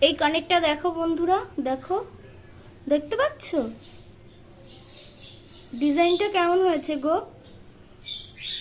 এই কানেরটা দেখো বন্ধুরা, দেখো। দেখতে পাচ্ছ? ডিজাইনটা কেমন হয়েছে গো?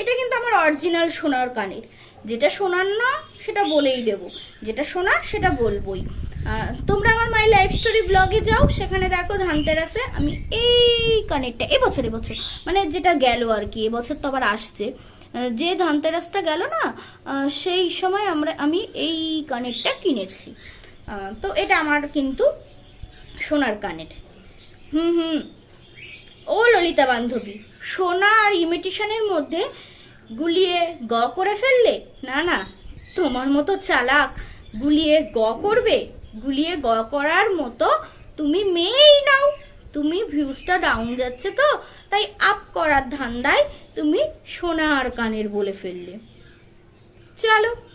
এটা কিন্তু আমার অরিজিনাল সোনার কানের। যেটা সোনার না, সেটা বলেই দেব। যেটা সোনার, সেটা বলবোই। তোমরা আমার মাই লাইফ স্টোরি ব্লগে যাও, সেখানে দেখো ধানতেরাসে আমি এই কানেরটা এবছর এবছর মানে যেটা গেল আর কি, এবছর তো আবার আসছে। যে ধানতেরাসটা গেল না সেই সময় আমরা, আমি এই কানেরটা কিনেছি। তো এটা আমার কিন্তু সোনার কানের। হুম হুম। ও ললিতা বান্ধবী, সোনা আর ইমিটেশনের মধ্যে গুলিয়ে গ করে ফেললে? না না, তোমার মতো চালাক গুলিয়ে গ করবে? গুলিয়ে গ করার মতো তুমি মেয়েই নাও। তুমি ভিউজটা ডাউন যাচ্ছে তো, তাই আপ করার ধান্দায় তুমি সোনা আর কানের বলে ফেললে। চলো।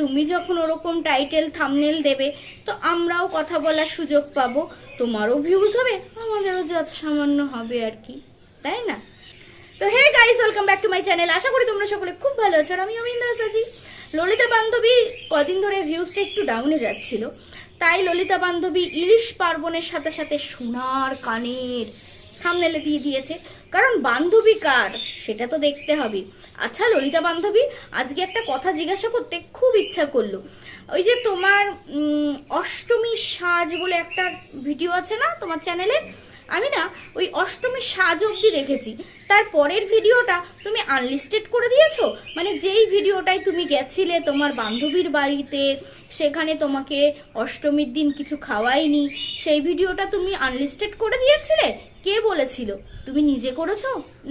তুমি যখন ওরকম টাইটেল থামনেল দেবে, তো আমরাও কথা বলার সুযোগ পাবো। তোমারও ভিউজ হবে, আমাদেরও যত সামান্য হবে আর কি, তাই না? তো hey guys welcome back to my channel আশা করি তোমরা সকলে খুব ভালো আছো আর আমি অমিন্দাস আছি ললিতা বান্ধবী কদিন ধরে ভিউজটা একটু ডাউনে যাচ্ছিল। তাই ললিতা বান্ধবী ইলিশ পার্বণের সাথে সাথে সোনার কানের থামনেলে দিয়ে দিয়েছে। কারণ বান্ধবী কার সেটা তো দেখতে হবে। আচ্ছা ললিতা বান্ধবী, আজকে একটা কথা জিজ্ঞাসা করতে খুব ইচ্ছা করল। ওই যে তোমার অষ্টমী সাজ বলে একটা ভিডিও আছে না তোমার চ্যানেলে? আমি না ওই অষ্টমীর সাজ অবধি দেখেছি। তার পরের ভিডিওটা তুমি আনলিস্টেড করে দিয়েছ? মানে যেই ভিডিওটাই তুমি গেছিলে তোমার বান্ধবীর বাড়িতে, সেখানে তোমাকে অষ্টমীর দিন কিছু খাওয়াইনি সেই ভিডিওটা তুমি আনলিস্টেড করে দিয়েছিলে? কে বলেছিল? তুমি নিজে করেছ?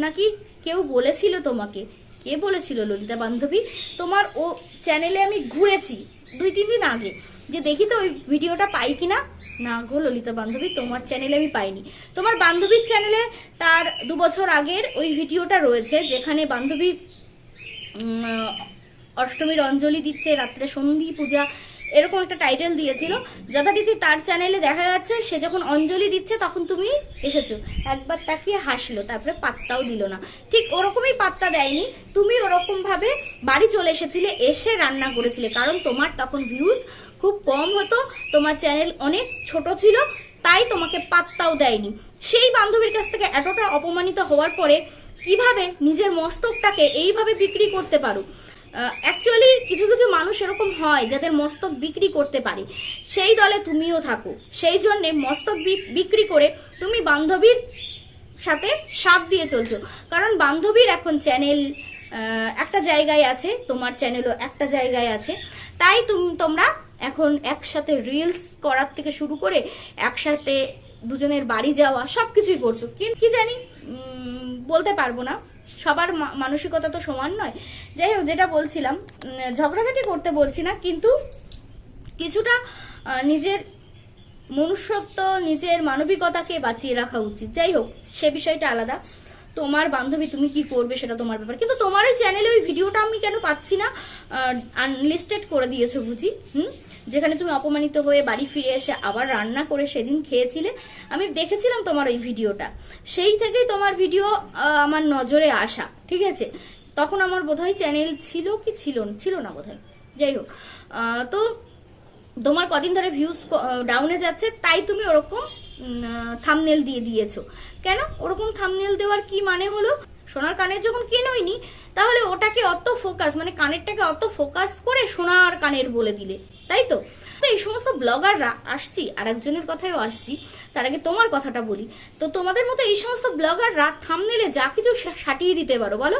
নাকি কেউ বলেছিল তোমাকে? কে বলেছিল, ললিতা বান্ধবী? তোমার ও চ্যানেলে আমি ঘুরেছি দুই, তিন দিন আগে। যে দেখি তো ওই ভিডিওটা পাই কিনা? না গো, ললিতা বান্ধবী, তোমার চ্যানেলে আমি পাইনি। তোমার বান্ধবীর চ্যানেলে তার দু বছর আগের ওই ভিডিওটা রয়েছে, যেখানে বান্ধবী অষ্টমীর অঞ্জলি দিচ্ছে, রাত্রে সন্ধি পূজা এরকম একটা টাইটেল দিয়েছিল। যথারীতি তার চ্যানেলে দেখা যাচ্ছে, সে যখন অঞ্জলি দিচ্ছে, তখন তুমি এসেছ। একবার তাকিয়ে হাসলো, তারপরে পাত্তাও দিল না। ঠিক ওরকমই পাত্তা দেয়নি। তুমি ওরকম ভাবে বাড়ি চলে এসেছিলে, এসে রান্না করেছিলে। কারণ তোমার তখন ভিউজ খুব কম হতো, তোমার চ্যানেল অনেক ছোট ছিল, তাই তোমাকে পাত্তাও দেয়নি। সেই বান্ধবীর কাছ থেকে এতটা অপমানিত হওয়ার পরে কীভাবে নিজের মস্তকটাকে এইভাবে বিক্রি করতে পারো? অ্যাকচুয়ালি কিছু কিছু মানুষ এরকম হয় যাদের মস্তক বিক্রি করতে পারে। সেই দলে তুমিও থাকো। সেই জন্যে মস্তক বিক্রি করে তুমি বান্ধবীর সাথে সাপ দিয়ে চলছো। কারণ বান্ধবীর এখন চ্যানেল একটা জায়গায় আছে, তোমার চ্যানেলও একটা জায়গায় আছে। তাই তুম- তোমরা এখন একসাথে রিলস করার থেকে শুরু করে একসাথে দুজনের বাড়ি যাওয়া সব কিছুই করছ। কি জানি বলতে পারব না। সবার মানসিকতা তো সমান নয়। যাই হোক, যেটা বলছিলাম ঝগড়াঝাটি করতে বলছি না, কিন্তু কিছুটা নিজের মনুষ্যত্ব, নিজের মানবিকতাকে বাঁচিয়ে রাখা উচিত। যাই হোক, সে বিষয়টা আলাদা। তোমার বান্ধবী তুমি কি করবে সেটা তোমার ব্যাপার। কিন্তু তোমার এই চ্যানেলে ওই ভিডিওটা আমি কেন পাচ্ছি না? আনলিস্টেড করে দিয়েছ বুঝি, হুম? যেখানে তুমি অপমানিত হয়ে বাড়ি ফিরে এসে আবার রান্না করে সেদিন খেয়েছিলে। আমি দেখেছিলাম তোমার ওই ভিডিওটা। সেই থেকেই তোমার ভিডিও আমার নজরে আসা, ঠিক আছে? তখন আমার বোধহয় চ্যানেল ছিল কি ছিল? ছিল না বোধহয়। যাই হোক তো তোমার কদিন ধরে ভিউজ ডাউনে যাচ্ছে, তাই তুমি ওরকম থামনেল দিয়ে দিয়েছ। কেন? ওরকম থামনেল দেওয়ার কি মানে হলো? সোনার কানের যখন কেনইনি তাহলে ওটাকে অত ফোকাস মানে কানেরটাকে অত ফোকাস করে সোনার কানের বলে দিলে, তাই তো? তো এই সমস্ত ব্লগাররা আসছি আর একজনের কথাও আসছি, তার আগে তোমার কথাটা বলি। তো তোমাদের মতো এই সমস্ত ব্লগাররা থামনেলে যা কিছু সাটিয়ে দিতে পারো, বলো?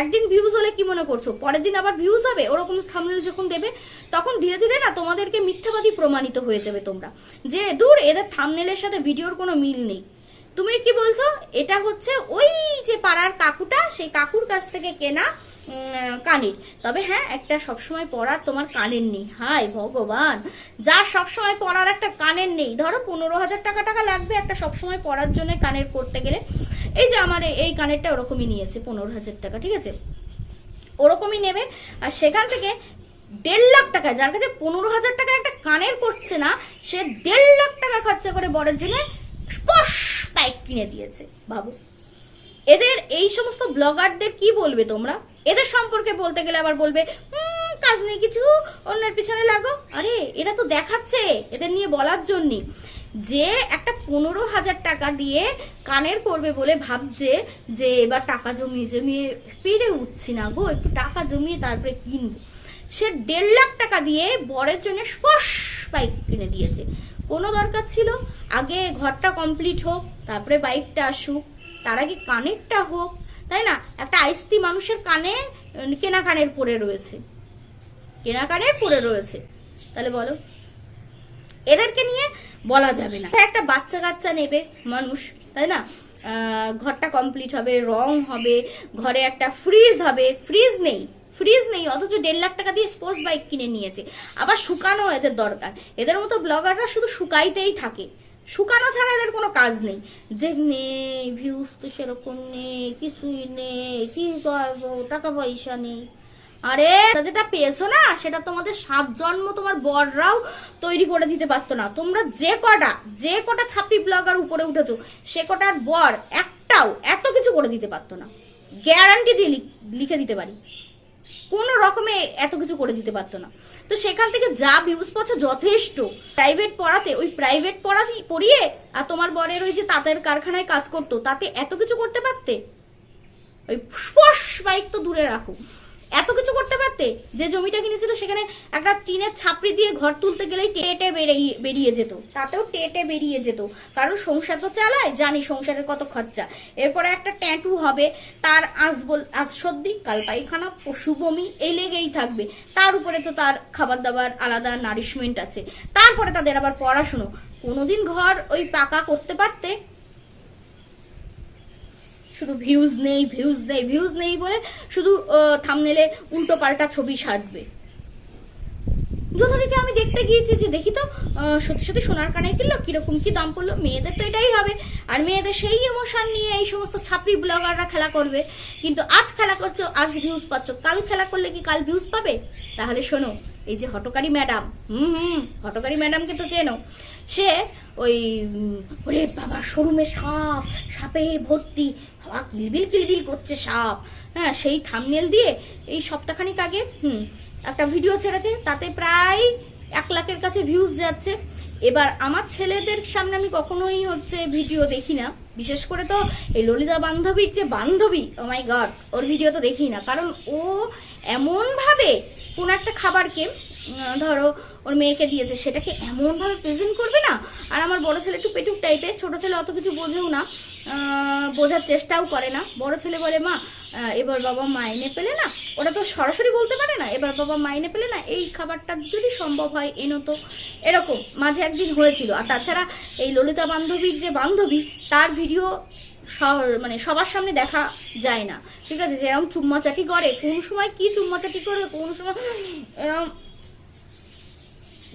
একদিন ভিউজ হলে কি মনে করছ? পরের দিন আবার ভিউজ হবে? ওরকম থামনেল যখন দেবে, তখন ধীরে ধীরে না তোমাদেরকে মিথ্যাবাদী প্রমাণিত হয়ে যাবে তোমরা। যে, দূর, এদের থামনেলের সাথে ভিডিওর কোনো মিল নেই। তুমি কি বলছো? এটা হচ্ছে ওই যে পাড়ার কাকুটা, সেই কাকুর কাছ থেকে কেনা কানের। তবে হ্যাঁ একটা সবসময় পরার তোমার কানের নেই। হায় ভগবান! যা সবসময় পরার একটা কানের নেই। ধরো পনেরো হাজার টাকা টাকা লাগবে একটা সবসময় পরার জন্য কানের করতে গেলে। এই যে আমার এই- কানেরটা ওরকমই নিয়েছে, পনেরো হাজার টাকা, ঠিক আছে? ওরকমই নেবে। আর সেখান থেকে দেড় লাখ টাকা, যার কাছে পনেরো হাজার টাকা একটা কানের করছে না, সে দেড় লাখ টাকা খরচা করে বরের জন্য স্পশ পাইক কিনে দিয়েছে ভাবো এদের এই সমস্ত ব্লগারদের কি বলবে তোমরা? এদের সম্পর্কে বলতে গেলে আবার বলবে "হুম, কাজ নেই কিছু অন্যের পিছনে লাগো। আরে এরা তো দেখাচ্ছে এদের নিয়ে বলার জন্যে। যে একটা পনেরো হাজার টাকা দিয়ে কানের করবে বলে ভাবছে যে এবার টাকা জমিয়ে জমিয়ে পেরে উঠছি না গো একটু টাকা জমিয়ে তারপরে কিনবো। সে দেড় লাখ টাকা দিয়ে বরের জন্য স্পশ বাইক কিনে দিয়েছে। কোনো দরকার ছিল? আগে ঘরটা কমপ্লিট হোক, তারপরে বাইকটা আসুক, তার আগে কানেরটা হোক, তাই না? একটা আইস্তি মানুষের কানে কেনা কানের পড়ে রয়েছে। কেনা কানের পড়ে রয়েছে। তাহলে বলো, এদেরকে নিয়ে বলা যাবে না। একটা বাচ্চা কাচ্চা নেবে মানুষ, তাই না? ঘরটা কমপ্লিট হবে, রং হবে, ঘরে একটা ফ্রিজ হবে ফ্রিজ নেই। ফ্রিজ নেই, অথচ দেড় লাখ টাকা দিয়ে স্পোর্টস বাইক কিনে নিয়েছে। আবার শুকানো এদের দরকার। এদের মতো ব্লগাররা শুধু শুকাইতেই থাকে। শুকানো ছাড়া এদের কোনো কাজ নেই। যে নেই ভিউজ তো সেরকম নেই, কিছুই নেই, কি করব, টাকা পয়সা নেই। আরে যেটা পেয়েছ না, সেটা তোমাদের সাত জন্ম তোমার বররাও তৈরি করে দিতে পারতো না। তোমরা যে কটা যে কটা ছাপড়ি ব্লগার উপরে উঠেছো, সে কটার বর একটাও এত কিছু করে দিতে পারতো না। গ্যারান্টি দিয়ে লিখ- লিখে দিতে পারি। কোনো রকমে এত কিছু করে দিতে পারতো না। তো সেখান থেকে যা ভিউজ পাচ্ছ যথেষ্ট। প্রাইভেট পড়াতে, ওই প্রাইভেট পড়া পড়িয়ে আর তোমার বরের ওই যে তাঁতের কারখানায় কাজ করতো, তাতে এত কিছু করতে পারতে? ওই স্পর্শ বাইক তো দূরে রাখো। এত কিছু করতে পারতে? যে জমিটা কিনেছিল সেখানে একটা টিনের ছাপড়ি দিয়ে ঘর তুলতে গেলেই টেটে বেরিয়ে বেরিয়ে যেত। তাতেও টেটে বেরিয়ে যেত। কারণ সংসার তো চালায়, জানি সংসারের কত খরচা। এরপরে একটা ট্যাটু হবে, তার আজ বল আজ সর্দি, কাল পায়খানা, পশু বমি, এই লেগেই থাকবে। তার উপরে তো তার খাবার দাবার আলাদা নারিশমেন্ট আছে। তারপরে তাদের আবার পড়াশুনো। কোনোদিন ঘর ওই পাকা করতে পারতে শুধু ভিউজ নেই ভিউজ নেই ভিউজ নেই বলে শুধু থামনেলে উল্টো পাল্টা ছবি সাজবে। যথারীতি আমি দেখতে গিয়েছি যে দেখি তো সত্যি সত্যি সোনার কানে কিনলো কীরকম কি দাম পড়ল, মেয়েদের তো এটাই হবে। আর মেয়েদের সেই ইমোশন নিয়ে এই সমস্ত ছাপড়ি ব্লগাররা খেলা করবে। কিন্তু আজ খেলা করছ, আজ ভিউজ পাচ্ছ। কাল খেলা করলে কি কাল ভিউজ পাবে? তাহলে শোনো, এই যে হটকারী ম্যাডাম হুম হুম, হটকারী ম্যাডামকে তো চেনো, সে ওই ওরে বাবা, শোরুমে সাপ, সাপে ভর্তি বাবা কিলবিল কিলবিল করছে সাপ। হ্যাঁ সেই থামনেল দিয়ে এই সপ্তাহখানিক আগে, হুম একটা ভিডিও ছেড়েছে, তাতে প্রায় এক লাখের কাছে ভিউজ যাচ্ছে। এবার আমার ছেলেদের সামনে আমি কখনোই হচ্ছে ভিডিও দেখি না। বিশেষ করে তো এই ললিতা বান্ধবীর যে বান্ধবী ও মাই গড ওর ভিডিও তো দেখি না। কারণ ও এমনভাবে কোনো একটা খাবারকে ধরো ওর মেয়েকে দিয়েছে। সেটাকে এমনভাবে প্রেজেন্ট করবে না? আর আমার বড় ছেলে একটু পেটুক টাইপের ছোট ছেলে অত কিছু বোঝেও না। বোঝার চেষ্টাও করে না। বড় ছেলে বলে, মা এবার বাবা মাইনে পেলে না? ওরা তো সরাসরি বলতে পারে না, এবার বাবা মাইনে পেলে না? এই খাবারটা যদি সম্ভব হয়, এনো তো। এরকম মাঝে একদিন হয়েছিল। আর তাছাড়া এই ললিতা বান্ধবীর যে বান্ধবী, তার ভিডিও মানে সবার সামনে দেখা যায় না। ঠিক আছে? যেরকম চুম্মাচাটি করে, কোন সময় কি চুম্মাচাটি করবে, কোন সময় এরকম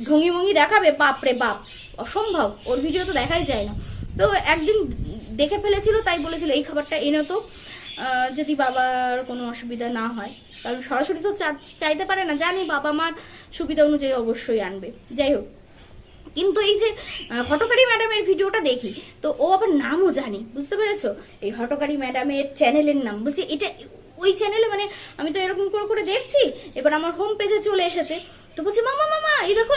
ঢঙ্গি মঙ্গি দেখাবে? বাপরে বাপ, অসম্ভব। ওর ভিডিও তো দেখাই যায় না। তো একদিন দেখে ফেলেছিল, তাই বলেছিল, এই খাবারটা এনে তো যদি বাবার কোনো অসুবিধা না হয়। কারণ সরাসরি তো চাইতে পারে না। জানি বাবা মার সুবিধা অনুযায়ী অবশ্যই আনবে। যাই হোক। কিন্তু এই যে হটকারী ম্যাডামের ভিডিওটা দেখি, তো ও আবার নামও জানি। বুঝতে পেরেছ? এই হটকারী ম্যাডামের চ্যানেলের নাম। বলছি, এটা ওই চ্যানেলে মানে আমি তো এরকম করে করে দেখছি, এবার আমার হোম পেজে চলে এসেছে। তো বলছে, মামা মামা, এই দেখো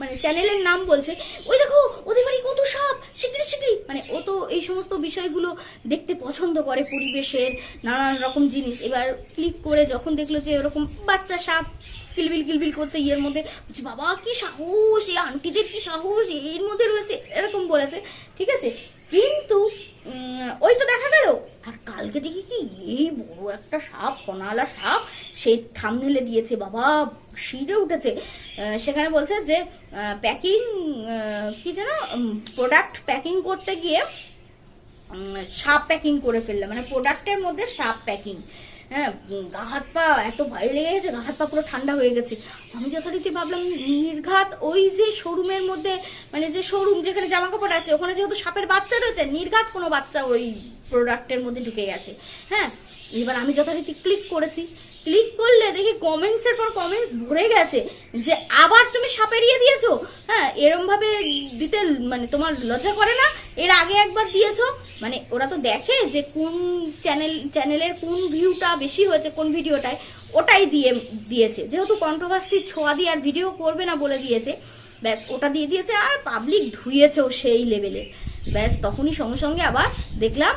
মানে চ্যানেলের নাম বলছে, ওই দেখো, ওদের বাড়ি কত সাপ শিগগিরি শিগগিরি মানে ও তো এই সমস্ত বিষয়গুলো দেখতে পছন্দ করে পরিবেশের নানান রকম জিনিস। এবার ক্লিক করে যখন দেখল যে এরকম বাচ্চা সাপ কিলবিল কিলবিল করছে ইয়ের মধ্যে, বলছি, বাবা, কি সাহস, এই আন্টিদের কি সাহস, এর মধ্যে রয়েছে, এরকম বলেছে, ঠিক আছে? কিন্তু ওই তো দেখা গেল আর কালকে দেখি কি? এই বড় একটা সাপ কনালা সাপ সেই থামনেলে দিয়েছে, বাবা, শিরে উঠেছে। সেখানে বলছে যে প্যাকিং কি যেন প্রোডাক্ট প্যাকিং করতে গিয়ে সাপ প্যাকিং করে ফেললাম মানে প্রোডাক্টের মধ্যে সাপ প্যাকিং হ্যাঁ গা হাত পা এত ভয় লেগে গেছে, গা হাত পা পুরো ঠান্ডা হয়ে গেছে। আমি যথারীতি ভাবলাম, নির্ঘাত ওই যে শোরুমের মধ্যে মানে যে শোরুম যেখানে জামা কাপড় আছে, ওখানে যেহেতু সাপের বাচ্চা রয়েছে, নির্ঘাত কোনো বাচ্চা ওই প্রোডাক্টের মধ্যে ঢুকে গেছে। হ্যাঁ এবার আমি যথারীতি ক্লিক করেছি। ক্লিক করলে দেখি কমেন্টসের পর কমেন্টস ভরে গেছে যে আবার তুমি সাপেরিয়ে দিয়েছ? হ্যাঁ এরম ভাবে দিতে মানে তোমার লজ্জা করে না? এর আগে একবার দিয়েছ? মানে ওরা তো দেখে যে কোন চ্যানেল চ্যানেলের কোন ভিউটা বেশি হয়েছে কোন ভিডিওটায় ওটাই দিয়ে, দিয়েছে। যেহেতু কন্ট্রোভার্সি ছোঁয়া দিয়ে আর ভিডিও করবে না বলে দিয়েছে, ব্যাস ওটা দিয়ে দিয়েছে আর পাবলিক ধুয়েছেও সেই লেভেলের ব্যাস তখনই সঙ্গে সঙ্গে আবার দেখলাম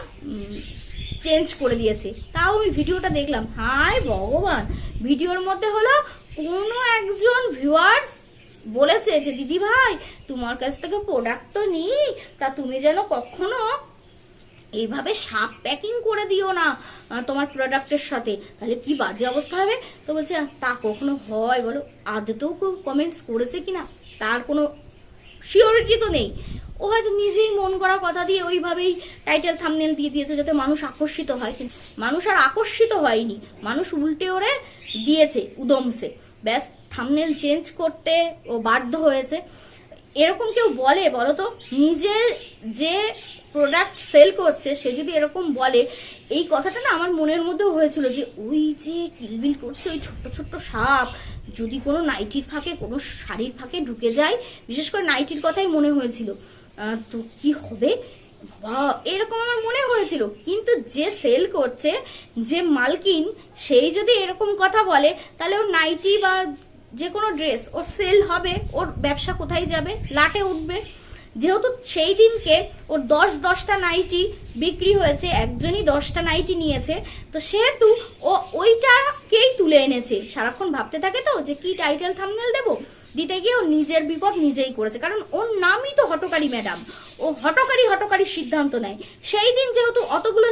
চেঞ্জ করে দিয়েছে। তাও আমি ভিডিওটা দেখলাম। হায় ভগবান! ভিডিওর মধ্যে হলো কোনো একজন ভিউয়ার্স বলেছে যে, দিদি ভাই, তোমার কাছ থেকে প্রোডাক্ট তো নিই, তা তুমি যেন কখনো এইভাবে সাপ প্যাকিং করে দিও না তোমার প্রোডাক্টের সাথে। তাহলে কি বাজে অবস্থা হবে? তো বলছে তা কখনো হয়? বলো, আদতেও কেউ কমেন্টস করেছে কিনা? তার কোনো শিওরিটি তো নেই। ও হয়তো নিজেই মন করা কথা দিয়ে ওইভাবেই টাইটেল থামনেল দিয়ে দিয়েছে যাতে মানুষ আকর্ষিত হয়। কিন্তু মানুষ আর আকর্ষিত হয়নি। মানুষ উল্টে ওরে দিয়েছে উদমসে। ব্যাস থামনেল চেঞ্জ করতে ও বাধ্য হয়েছে। এরকম কেউ বলে বলো তো নিজের যে প্রোডাক্ট সেল করছে, সে যদি এরকম বলে, এই কথাটা না আমার মনের মধ্যেও হয়েছিল যে, ওই যে কিলবিল করছে ওই ছোট্ট ছোট্ট সাপ, যদি কোনো নাইটির ফাঁকে, কোনো শাড়ির ফাঁকে ঢুকে যায়, বিশেষ করে নাইটির কথাই মনে হয়েছিল। তো কি হবে? এরকম আমার মনে হয়েছিল। কিন্তু যে সেল করছে, যে মালকিন, সেই যদি এরকম কথা বলে, তাহলে ওর নাইটি বা যে কোনো ড্রেস ওর সেল হবে, ওর ব্যবসা কোথায় যাবে? লাটে উঠবে। যেহেতু সেই দিনকে ওর দশ, দশটা নাইটি বিক্রি হয়েছে, একজনই দশটা নাইটি নিয়েছে, তো সেহেতু ও ওইটাকেই তুলে এনেছে। সারাক্ষণ ভাবতে থাকে তো যে, কি টাইটেল থামনেল দেবো? দিতে গিয়ে ও নিজের বিপদ নিজেই করেছে। কারণ ওর নামই তো হটকারী, ম্যাডাম। ও হটকারী হটকারী সিদ্ধান্ত নেয়। সেই দিন যেহেতু অতগুলো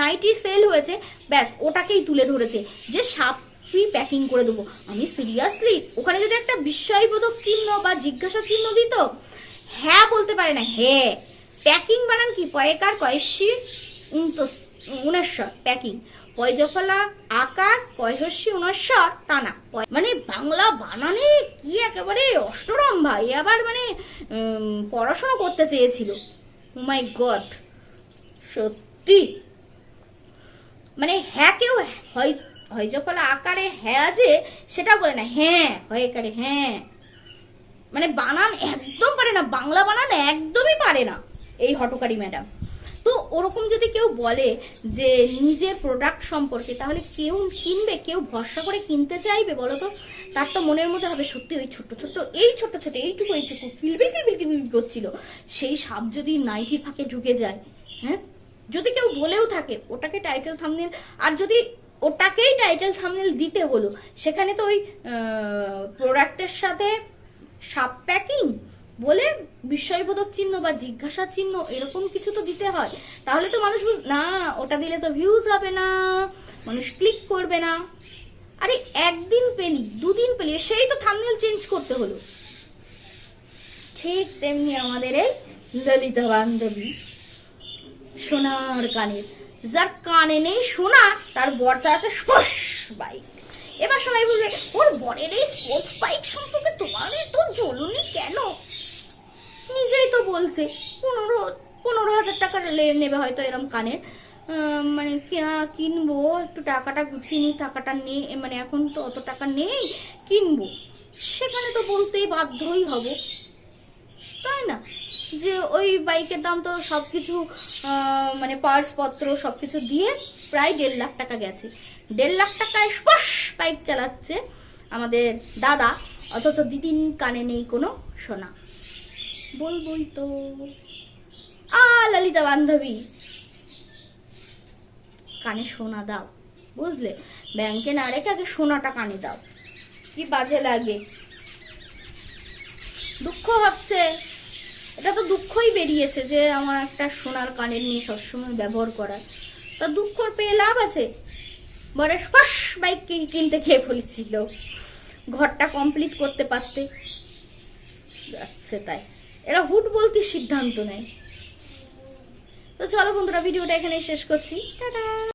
নাইটি সেল হয়েছে, ব্যাস, ওটাকেই তুলে ধরেছে যে সাপ তুই প্যাকিং করে দেবো। আমি সিরিয়াসলি ওখানে যদি একটা বিস্ময়বোধক চিহ্ন বা জিজ্ঞাসা চিহ্ন দিত হ্যাঁ বলতে পারে না। হ্যাঁ প্যাকিং বানান কি? পয়কার কয়েসি উনস্বর প্যাকিং পয়জফলা, আকার কয়হস্যি উনস্বর পয়- মানে বাংলা বানানে কি একেবারে অষ্টরম্ভা। এ আবার মানে পড়াশোনা করতে চেয়েছিল। মাই গড সত্যি। মানে হ্যাঁ কেউ হয় হয়জফলা আকারে হ্যাঁ যে সেটা বলে না হ্যাঁ হয় আকারে হ্যাঁ মানে বানান একদম পারে না। বাংলা বানান একদমই পারে না। এই হটকারী ম্যাডাম। তো ওরকম যদি কেউ বলে যে নিজের প্রোডাক্ট সম্পর্কে, তাহলে কেউ কিনবে, কেউ ভরসা করে কিনতে চাইবে বলো তো তার তো মনের মধ্যে হবে, সত্যি ওই ছোট্ট ছোট্ট, এই ছোট্ট ছোট্ট, এইটুকু এইটুকু কিলবিল কিলবিল কিলবিল করছিল। সেই সাপ যদি নাইটির ফাঁকে ঢুকে যায় হ্যাঁ? যদি কেউ বলেও থাকে, ওটাকে টাইটেল থামনেল আর যদি ওটাকেই টাইটেল থামনেল দিতে হলো সেখানে তো ওই প্রোডাক্টের সাথে সাপ প্যাকিং বলে বিস্ময়বোধক চিহ্ন বা জিজ্ঞাসা চিহ্ন এরকম কিছু তো দিতে হয়। তাহলে তো মানুষ না, ওটা দিলে তো ভিউজ হবে না, মানুষ ক্লিক করবে না। আরে একদিন পেলি, দুদিন পেলি, সেই তো থামনেল চেঞ্জ করতে হলো। ঠিক তেমনি আমাদের এই ললিতা বান্ধবী, সোনার কানের যার কানে নেই সোনা, তার বর্ষা আছে স্পোর্টস বাইক এবার সবাই বলবে, ওর বরের এই স্পোর্টস বাইক সম্পর্কে তোমার তো জ্বলুনি কেন? নিজেই তো বলছে, পনেরো পনেরো হাজার টাকা নেবে হয়তো এরম কানের। মানে কেনা, কিনবো, একটু টাকাটা গুছিয়ে নিই, টাকাটা নেই মানে এখন তো অত টাকা নেই, কিনবো। সেখানে তো বলতেই বাধ্যই হব। তাই না? যে ওই বাইকের দাম তো সব কিছু মানে পার্স পত্র সব কিছু দিয়ে প্রায় দেড় লাখ টাকা গেছে। দেড় লাখ টাকায় স্পশ বাইক চালাচ্ছে আমাদের দাদা, অথচ দিদিন কানে নেই কোনো সোনা। বলবই তো। আ, ললিতা বান্ধবী। কানে সোনা দাও, বুঝলে? ব্যাংকে না রেখে আগে সোনাটা কানে দাও। কি বাজে লাগে। দুঃখ হচ্ছে। এটা তো দুঃখই বেরিয়েছে যে আমার একটা সোনার কানের নিয়ে সবসময় ব্যবহার করা তা দুঃখ পেয়ে লাভ আছে? বরে স্পশ বাইক কিনতে খেয়ে ফেলেছিল। ঘরটা কমপ্লিট করতে পারতে। যাচ্ছে তাই। এরা হুট বলতে সিদ্ধান্ত নেয়। তো চলো বন্ধুরা ভিডিওটা এখানে শেষ করছি। টাটা!